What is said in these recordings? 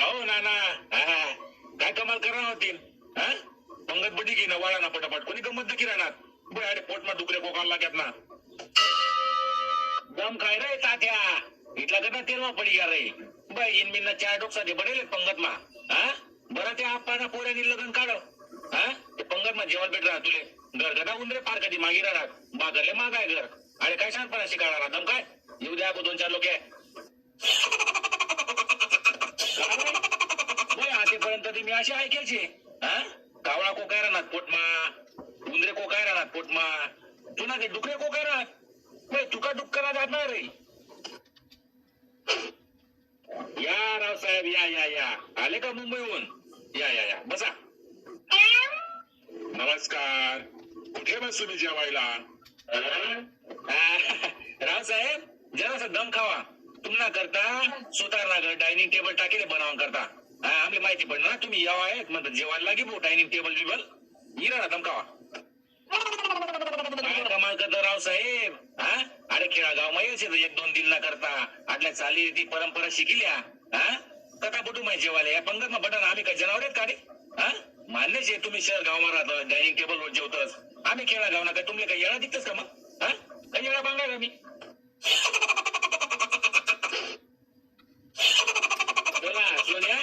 का नाना. काय कमाल करणार होतील पंगत बडी की ना वाळा ना पटापट. कोणी गमत की राहणार बर बयाडे पोटमा डुकरे कोकाला लागत ना. दम काय रे तात्या. इथला कदा तेल मा पडी गा रे. बाई इन मिन चार डोकसा दे बडेले पंगत मा हा? बरं ते आप्पाना पोऱ्यानी लग्न काढ. हा? ते पंगत मा जेवण भेट राहा तुले. घर गदा उंदरे पार कधी मागी राहणार बागरले मागाय घर. अरे काय सांगपणा शिकाळा दम काय येऊ द्या दोन चार लोक. आहे आतेपर्यंत ती मी अशी ऐकायची. हा? कावळा को काय राहणार पोटमा. उंदरे को काय राहणार पोटमा. तुला ते डुकरे कोकाय राहणार? तुका डुक्करा जाणार रे. या रावसाहेब या या या. आले का मुंबईहून? या या या. बसा. नमस्कार. कुठे बस तुम्ही जेवायला? रावसाहेब जरासा दम खावा. तुम्हाला करता सुतारला डायनिंग टेबल टाकेले बनवून करता. हा आम्ही माहिती पडलं ना तुम्ही यावा आहेत म्हणतात जेवायला लागे भाऊ डायनिंग टेबल बिबल इरा ना दम खावा काय कमाल करता रावसाहेब हा? अरे खेळागाव मा यायचे एक दोन दिन ना करता. आपल्या चाली ती परंपरा शिकिल्या हा? कथा बुटू माहिती जेवायला या पंगत बटन आम्ही काय जनावर आहेत का रे? हा? मान्यच आहे तुम्ही शहर गाव राहता डायनिंग टेबल वर जेवतच. आम्ही खेळा गाव ना काय तुम्ही काय येळा दिसतस का मग? हा? काय येळा बांगाय का मी बोला सोन्या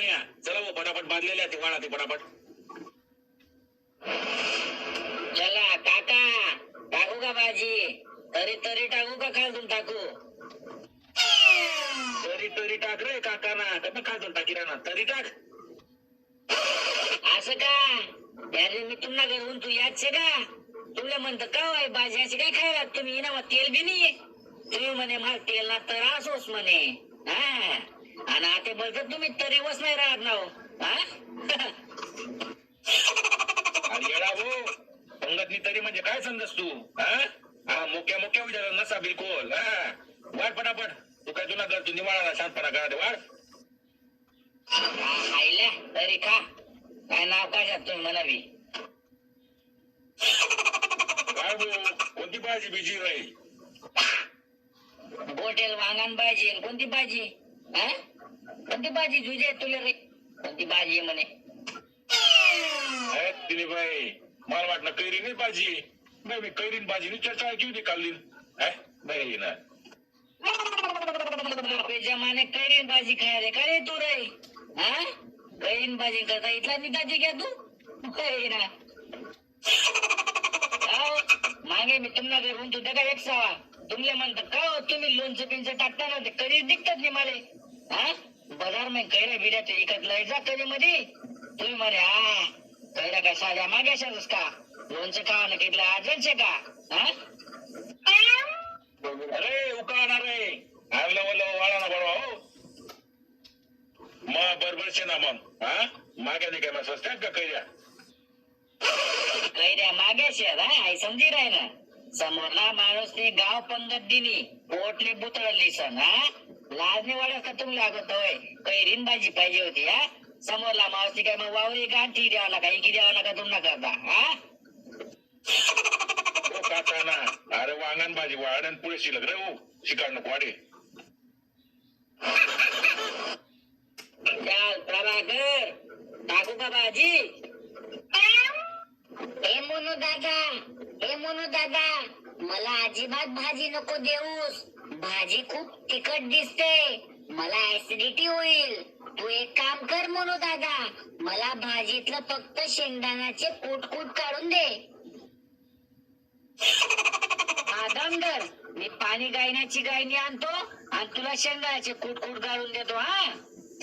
हो मोन्या चला हो पटापट बांधलेल्या ते वाळा ते पटापट. चला काका टाकू का भाजी? तरी तरी टाकू का खालून टाकू? तरी तरी टाक रे काकाना. कमी खाजून टाकी ना तरी टाक. असं का? यारे मी तुम्हाला घरून तू याद छे का? तुला म्हणत का होय भाजी अशी काय खायला तुम्ही ना मग तेल बी नाही तुम्ही म्हणे मला तेल ना तर असोच म्हणे. हा. आणि आता बोलतात तुम्ही तरी वस नाही राहत ना हो. हा? पंगतनी तरी म्हणजे काय समजस तू? हा? मोक्या मोक्या विचार नसा बिलकुल हा? वाढ पटापट. तू काय तुला कर तू निवाळा शांतपणा करा वाढ. तरी खा. काय नाव काय तुम्ही म्हणावी काय कोणती भाजी बिजी राहील बोटेल वांगण भाजी कोणती भाजी हा? कोणती भाजी जुजे तुला रे? कोणती भाजी आहे म्हणे? बाई मला वाटलं कैरी नाही भाजी नाही मी कैरीन भाजी चर्चा ऐकी होती काल नाही ना जमाने कैरीन भाजी खाय रे. का रे तू रे? हा? कैरीन भाजी करता इथला निदाजी घ्या तू? काय ना. आओ, मागे मी तुम्हाला घरून तुझ्या काय एक सावा तुमले म्हणतात का हो तुम्ही लोणचं पिंचं टाकता ना ते कधी दिसतात नाही मला. हा? बाजारमध्ये कैऱ्या बिड्या ते इकत लय जा कधी मध्ये तुम्ही म्हणे हा कैऱ्या काय साध्या माग्याशाच का? लोणचं खावा ना कितलं आजच का? हा? अरे उकाळणार रे. आणलं वलं वाळा ना बरोबर हो. मग बरोबरचे ना मग हा? मागे नाही काय मग स्वस्तात का कैऱ्या? कैऱ्या माग्याशी आई समजी राय ना. समोरला माणूस ते गाव पंगत दिनी. पोटले बुतळली सण हा? वाढत का तुम्ही लागत होय? कैरीन भाजी पाहिजे होती हा? समोरला ती काय मग वावरी गांठी द्यावा नका इकी द्यावा नका तुम्ही करता हा? काका ना अरे वांगण भाजी वाढण पुढे शिल्लक रे हो शिकाड नको वाढे. चाल प्रभाकर टाकू का भाजी? हे मोनू दादा हे मोनू दादा मला अजिबात भाजी नको देऊस. भाजी खूप तिखट दिसते. मला ऍसिडिटी होईल. तू एक काम कर म्हणू दादा. मला भाजीतलं फक्त शेंगदाण्याचे कूट कूट काढून दे. आदमगर मी पाणी गायण्याची गायनी आणतो आणि तुला शेंगदाण्याचे कूट कूट काढून देतो हा?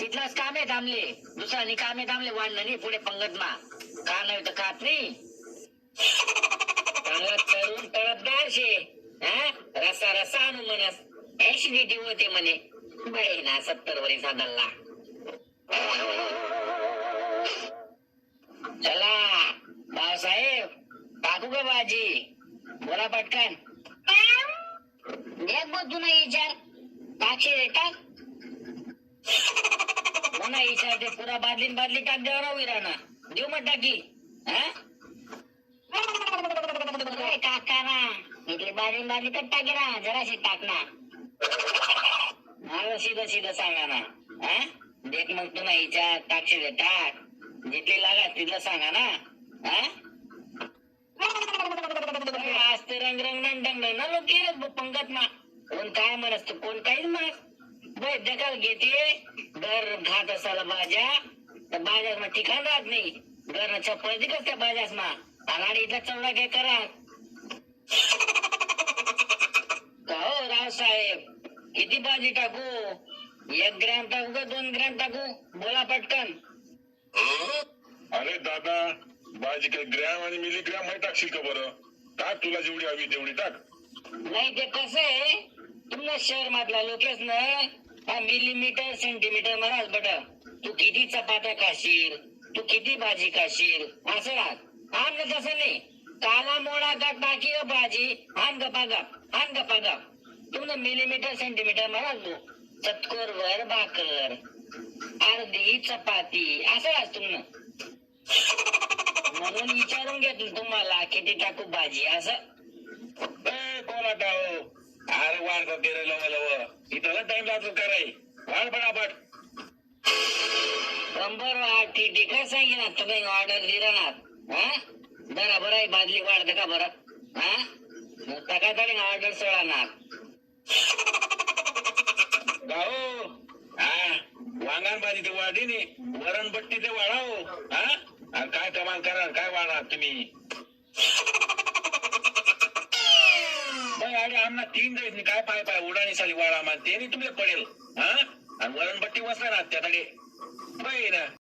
तिथलाच कामे थांबले दुसरा कामे थांबले वाढणं नाही पुढे पंगत मा का नाही तर खात नाही. चांगला तरुण तळपदार शे. हा? रसा रसा आणू म्हणस ऍसिडिटी होते म्हणे. बहिणा ना सत्तर वरीचा दल्ला चला भाऊसाहेब टाकू का भाजी बोला पटकन. देख बघ तुला विचार. टाकशी रे टाक म्हणा विचारते पुरा बादलीन बादली टाक देवा ना विराना देऊ मग टाकी हा? काका ना इथली बाजू बाजू तर टाके ना जराशी टाक ना. मला सीधं सीधं सांगा ना. हा? देख मग तुम्ही हिच्यात टाकशील टाक. जिथे लागा तिथलं सांगा ना. हा? आज ते रंग रंग डंग ना लोक गेलेत पंगत ना कोण काय म्हणत कोण काहीच म्हणत. बाय दखल घेते. घर खात असायला बाजा. तर बाजास मग ठिकाण राहत नाही. घर चप्पल दिकच त्या बाजास ना आणि इथला चौदा काय करा का हो रावसाहेब. किती भाजी टाकू? एक ग्रॅम टाकू का दोन ग्रॅम टाकू? बोला पटकन. अरे दादा भाजी काही ग्रॅम आणि मिलीग्रॅममध्ये टाकशील का बरं? टाक तुला जेवढी हवी तेवढी टाक. नाही ते कसं आहे? तुमच्या शहर मधला लोकेस ना हा मिलीमीटर सेंटीमीटर मराल बट तू किती चपात्या खाशील? तू किती भाजी खाशील? असं राहत आमनं तसं नाही. काला मोडा का टाकी ग भाजी आण गपा गप आण गपा गप तुमनं मिलीमीटर सेंटीमीटर मराल तू चतकोर वर भाकर. अर्धी चपाती. असं राहत तुमनं म्हणून विचारून घेतलं तुम्हाला किती टाकू भाजी असं. ए, कोण आता हो? अरे वाढ ते रे लव लव. इथं टाइम लागतो का रे? वाढ पटापट वाट ठीक काय सांगितलं तुम्ही ऑर्डर दिला ना. हा? बरं बरं बादली वाढते का बरं? हा? काय तरी ऑर्डर सोडणार गाओ हा वांगण भाजी ते वाढी वरणपट्टी वरण बट्टी ते वाढाव हो, हा काय कमाल कराल काय वाढा तुम्ही? मग अरे आमना तीन जायच नाही काय पाय पाय उडाणी साली वाढा मान ते तुला पडेल हा? आणि वरणपट्टी वसणार त्याकडे ना.